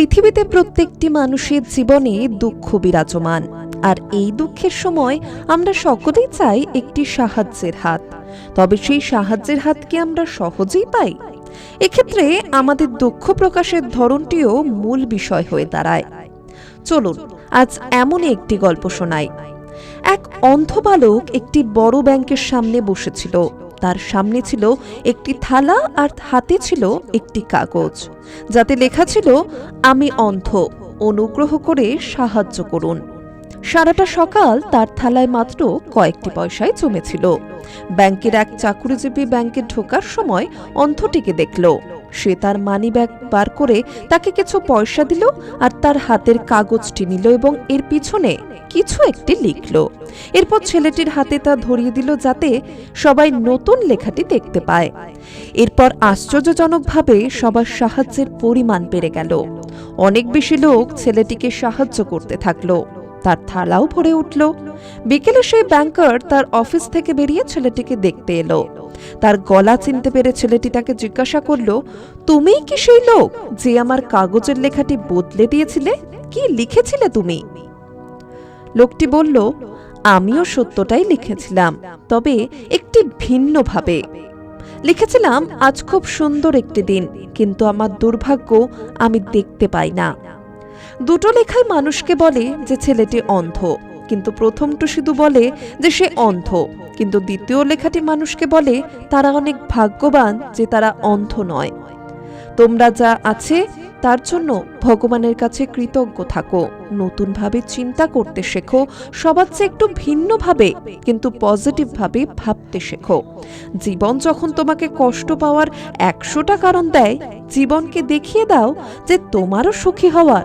পৃথিবীতে প্রত্যেকটি মানুষের জীবনে দুঃখ বিরাজমান। আর এই দুঃখের সময় আমরা সকলেই চাই একটি সাহায্যের হাত। তবে সেই সাহায্যের হাত কি আমরা সহজেই পাই? এক্ষেত্রে আমাদের দুঃখ প্রকাশের ধরনটিও মূল বিষয় হয়ে দাঁড়ায়। চলুন, আজ এমনই একটি গল্প শোনাই। এক অন্ধ বালক একটি বড় ব্যাংকের সামনে বসেছিল। তার সামনে ছিল একটি থালা আর হাতে ছিল একটি কাগজ। যাতে লেখা ছিল, আমি অন্ধ, অনুগ্রহ করে সাহায্য করুন। সারাটা সকাল তার থালায় মাত্র কয়েকটি পয়সায় জমেছিল। ব্যাংকের এক চাকুরিজীবী ব্যাংকে ঢোকার সময় অন্ধটিকে দেখল। সে তার মানি ব্যাগ বার করে তাকে কিছু পয়সা দিল আর তার হাতের কাগজটি নিল এবং এর পিছনে কিছু একটি লিখল। এরপর ছেলেটির হাতে তা ধরিয়ে দিল যাতে সবাই নতুন লেখাটি দেখতে পায়। এরপর আশ্চর্যজনকভাবে সবার সাহায্যের পরিমাণ বেড়ে গেল। অনেক বেশি লোক ছেলেটিকে সাহায্য করতে থাকল। তার থালাও ভরে উঠল। বিকেলে সেই ব্যাংকার তার অফিস থেকে বেরিয়ে ছেলেটিকে দেখতে এলো। তার গলা চিনতে পেরে ছেলেটি তাকে জিজ্ঞাসা করল, তুমিই কি সেই লোক যে আমার কাগজের লেখাটি বদলে দিয়েছিলে? কি লিখেছিলে তুমি? লোকটি বলল, আমিও সত্যটাই লিখেছিলাম, তবে একটি ভিন্নভাবে। লিখেছিলাম, আজ খুব সুন্দর একটি দিন, কিন্তু আমার দুর্ভাগ্য আমি দেখতে পাই না। দুটো লেখাই মানুষকে বলে যে ছেলেটি অন্ধ, কিন্তু প্রথমটি শুধু বলে যে সে অন্ধ, কিন্তু দ্বিতীয় লেখাটি মানুষকে বলে তারা অনেক ভাগ্যবান যে তারা অন্ধ নয়। তোমরা যা আছে, তার জন্য ভগবানের কাছে কৃতজ্ঞ থাকো, নতুনভাবে চিন্তা করতে শেখো, সবার চেয়ে একটু ভিন্নভাবে, কিন্তু পজিটিভভাবে ভাবতে শেখো। জীবন যখন তোমাকে কষ্ট পাওয়ার একশোটা কারণ দেয়, জীবনকে দেখিয়ে দাও যে তোমারও সুখী হওয়ার